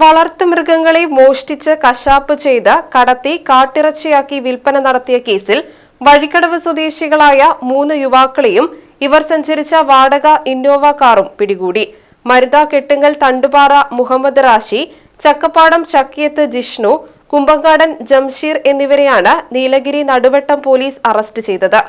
വളർത്തുമൃഗങ്ങളെ മോഷ്ടിച്ച് കശാപ്പ് ചെയ്ത് കടത്തി കാട്ടിറച്ചിയാക്കി വിൽപ്പന നടത്തിയ കേസിൽ വഴിക്കടവ് സ്വദേശികളായ മൂന്ന് യുവാക്കളെയും ഇവർ സഞ്ചരിച്ച വാടക ഇന്നോവ കാറും പിടികൂടി. മരുത കെട്ടുങ്ങൽ തണ്ടുപാറ മുഹമ്മദ് റാഷി ചക്കപ്പാടം ചക്കിയത്ത് ജിഷ്ണു കുമ്പങ്കാടൻ ജംഷീർ എന്നിവരെയാണ് നീലഗിരി നടുവട്ടം പോലീസ് അറസ്റ്റ് ചെയ്തത്.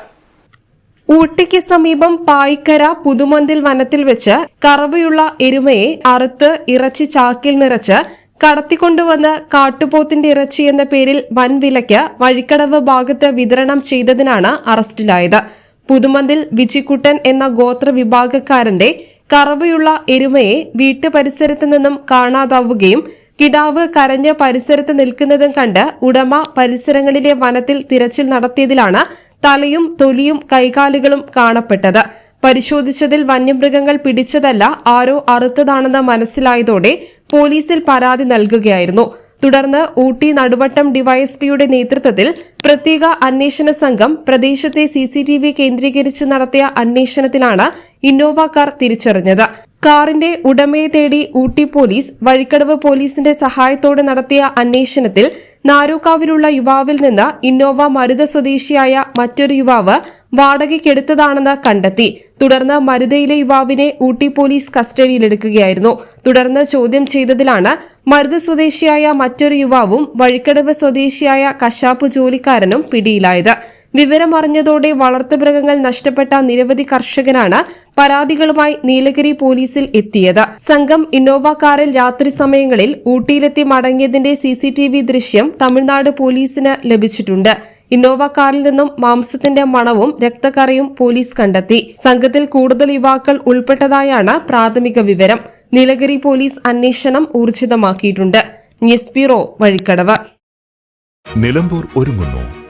ഊട്ടിക്ക് സമീപം പായിക്കര പുതുമന്തിൽ വനത്തിൽ വെച്ച് കറവയുള്ള എരുമയെ അറുത്ത് ഇറച്ചി ചാക്കിൽ നിറച്ച് കടത്തിക്കൊണ്ടുവന്ന് കാട്ടുപോത്തിന്റെ ഇറച്ചി എന്ന പേരിൽ വൻവിലയ്ക്ക് വഴിക്കടവ് ഭാഗത്ത് വിതരണം ചെയ്തതിനാണ് അറസ്റ്റിലായത്. പുതുമന്തിൽ വിജിക്കുട്ടൻ എന്ന ഗോത്ര വിഭാഗക്കാരന്റെ കറവയുള്ള എരുമയെ വീട്ടുപരിസരത്ത് നിന്നും കാണാതാവുകയും കിടാവ് കരഞ്ഞ് പരിസരത്ത് നിൽക്കുന്നതും കണ്ട് ഉടമ പരിസരങ്ങളിലെ വനത്തിൽ തിരച്ചിൽ നടത്തിയതിലാണ് തലയും തൊലിയും കൈകാലുകളും കാണപ്പെട്ടത്. പരിശോധിച്ചതിൽ വന്യമൃഗങ്ങൾ പിടിച്ചതല്ല ആരോ അറുത്തതാണെന്ന് മനസ്സിലായതോടെ പോലീസിൽ പരാതി നൽകുകയായിരുന്നു. തുടർന്ന് ഊട്ടി നടുവട്ടം ഡിവൈഎസ്പിയുടെ നേതൃത്വത്തിൽ പ്രത്യേക അന്വേഷണ സംഘം പ്രദേശത്തെ സിസിടിവി കേന്ദ്രീകരിച്ച് നടത്തിയ അന്വേഷണത്തിലാണ് ഇന്നോവ കാർ തിരിച്ചറിഞ്ഞത്. കാറിന്റെ ഉടമയെ തേടി ഊട്ടി പോലീസ് വഴിക്കടവ് പോലീസിന്റെ സഹായത്തോടെ നടത്തിയ അന്വേഷണത്തിൽ നാരൂക്കാവിലുള്ള യുവാവിൽ നിന്ന് ഇന്നോവ മരുത സ്വദേശിയായ മറ്റൊരു യുവാവ് വാടകയ്ക്കെടുത്തതാണെന്ന് കണ്ടെത്തി. തുടർന്ന് മരുതയിലെ യുവാവിനെ ഊട്ടി പോലീസ് കസ്റ്റഡിയിലെടുക്കുകയായിരുന്നു. തുടർന്ന് ചോദ്യം ചെയ്തതിലാണ് മരുത സ്വദേശിയായ മറ്റൊരു യുവാവും വഴിക്കടവ് സ്വദേശിയായ കശാപ്പ് ജോലിക്കാരനും പിടിയിലായത്. വിവരമറിഞ്ഞതോടെ വളർത്തുമൃഗങ്ങൾ നഷ്ടപ്പെട്ട നിരവധി കർഷകരാണ് പരാതികളുമായി നീലഗിരി പോലീസിൽ എത്തിയത്. സംഘം ഇന്നോവ കാറിൽ രാത്രി സമയങ്ങളിൽ ഊട്ടിയിലെത്തി മടങ്ങിയതിന്റെ സിസിടിവി ദൃശ്യം തമിഴ്നാട് പോലീസിന് ലഭിച്ചിട്ടുണ്ട്. ഇന്നോവ കാറിൽ നിന്നും മാംസത്തിന്റെ മണവും രക്തക്കറയും പോലീസ് കണ്ടെത്തി. സംഘത്തിൽ കൂടുതൽ യുവാക്കൾ ഉൾപ്പെട്ടതായാണ് പ്രാഥമിക വിവരം. നീലഗിരി പോലീസ് അന്വേഷണം ഊർജിതമാക്കിയിട്ടുണ്ട്. News bureau Vazhikkadavu. നിലമ്പൂർ ഒരുങ്ങുന്നു.